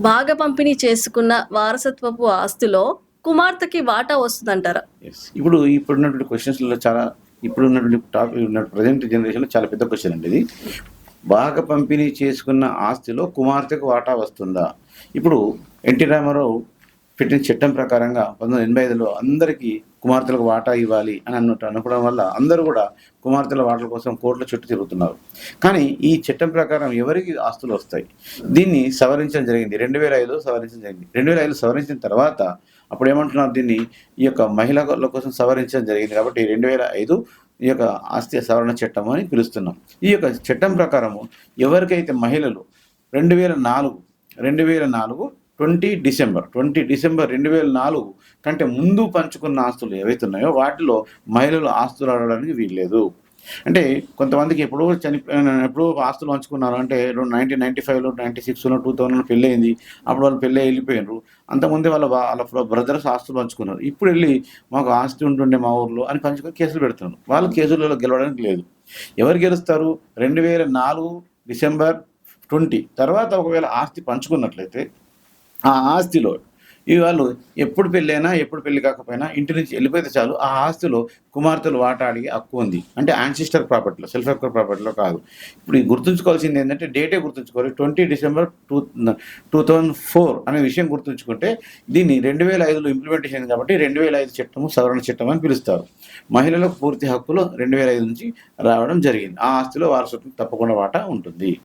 భాగ పంపిణీ చేసుకున్న వారసత్వపు ఆస్తిలో కుమార్తెకి వాటా వస్తుందంటారా? ఇప్పుడు ఇప్పుడున్నటువంటి క్వశ్చన్స్లో చాలా ఇప్పుడు ఉన్నటువంటి టాపిక్ ఉన్న ప్రజెంట్ జనరేషన్లో చాలా పెద్ద క్వశ్చన్ అండి ఇది. భాగ పంపిణీ చేసుకున్న ఆస్తిలో కుమార్తెకు వాటా వస్తుందా? ఇప్పుడు ఎన్టీ రామారావు పెట్టిన చట్టం ప్రకారంగా పంతొమ్మిది ఎనభై ఐదులో అందరికీ కుమార్తెలకు వాటా ఇవ్వాలి అని అన్నట్టు అనుకోవడం వల్ల అందరూ కూడా కుమార్తెల వాటల కోసం కోర్టుల చుట్టూ తిరుగుతున్నారు. కానీ ఈ చట్టం ప్రకారం ఎవరికి ఆస్తులు వస్తాయి? దీన్ని సవరించడం జరిగింది. రెండు వేల ఐదులో సవరించడం జరిగింది. రెండు వేల ఐదులో సవరించిన తర్వాత అప్పుడు ఏమంటున్నారు దీన్ని? ఈ యొక్క మహిళల కోసం సవరించడం జరిగింది కాబట్టి రెండు వేల ఐదు ఈ యొక్క ఆస్తి సవరణ చట్టం అని పిలుస్తున్నాం. ఈ యొక్క చట్టం ప్రకారము ఎవరికైతే మహిళలు రెండు వేల నాలుగు రెండు వేల నాలుగు ట్వంటీ డిసెంబర్ ట్వంటీ డిసెంబర్ రెండు వేల నాలుగు కంటే ముందు పంచుకున్న ఆస్తులు ఏవైతే ఉన్నాయో వాటిలో మహిళలు ఆస్తులు అడగడానికి వీల్లేదు. అంటే కొంతమందికి ఎప్పుడో చనిపోయిన ఎప్పుడో ఆస్తులు పంచుకున్నారు. అంటే నైన్టీన్ నైన్టీ ఫైవ్లో నైన్టీ సిక్స్లో టూ థౌజండ్లో పెళ్ళి అయింది అప్పుడు వాళ్ళు పెళ్ళి వెళ్ళిపోయినారు. అంతకుముందే వాళ్ళ వాళ్ళ బ్రదర్స్ ఆస్తులు పంచుకున్నారు. ఇప్పుడు వెళ్ళి మాకు ఆస్తి ఉంటుండే మా ఊర్లో అని పంచుకొని కేసులు పెడుతున్నారు. వాళ్ళు కేసులలో గెలవడానికి లేదు. ఎవరు గెలుస్తారు? రెండు వేల నాలుగు డిసెంబర్ ట్వంటీ. తర్వాత ఒకవేళ ఆస్తి పంచుకున్నట్లయితే ఆ ఆస్తిలో ఇవాళ ఎప్పుడు పెళ్ళైనా ఎప్పుడు పెళ్ళి కాకపోయినా ఇంటి నుంచి వెళ్ళిపోతే చాలు ఆ ఆస్తిలో కుమార్తెలు వాటా అడిగే హక్కు ఉంది. అంటే యాన్సిస్టర్ ప్రాపర్టీలో సెల్ఫ్ హెల్ప్ ప్రాపర్టీలో కాదు. ఇప్పుడు గుర్తుంచుకోవాల్సింది ఏంటంటే డేటే గుర్తుంచుకోవాలి? Twenty December two two thousand four అనే విషయం గుర్తుంచుకుంటే దీన్ని రెండు వేల ఐదులో ఇంప్లిమెంటేషన్ అయింది కాబట్టి రెండు వేల ఐదు చట్టము సవరణ చట్టం అని పిలుస్తారు. మహిళలకు పూర్తి హక్కులు రెండు వేల ఐదు నుంచి రావడం జరిగింది. ఆ ఆస్తిలో వారసత్వం తప్పకుండా వాటా ఉంటుంది.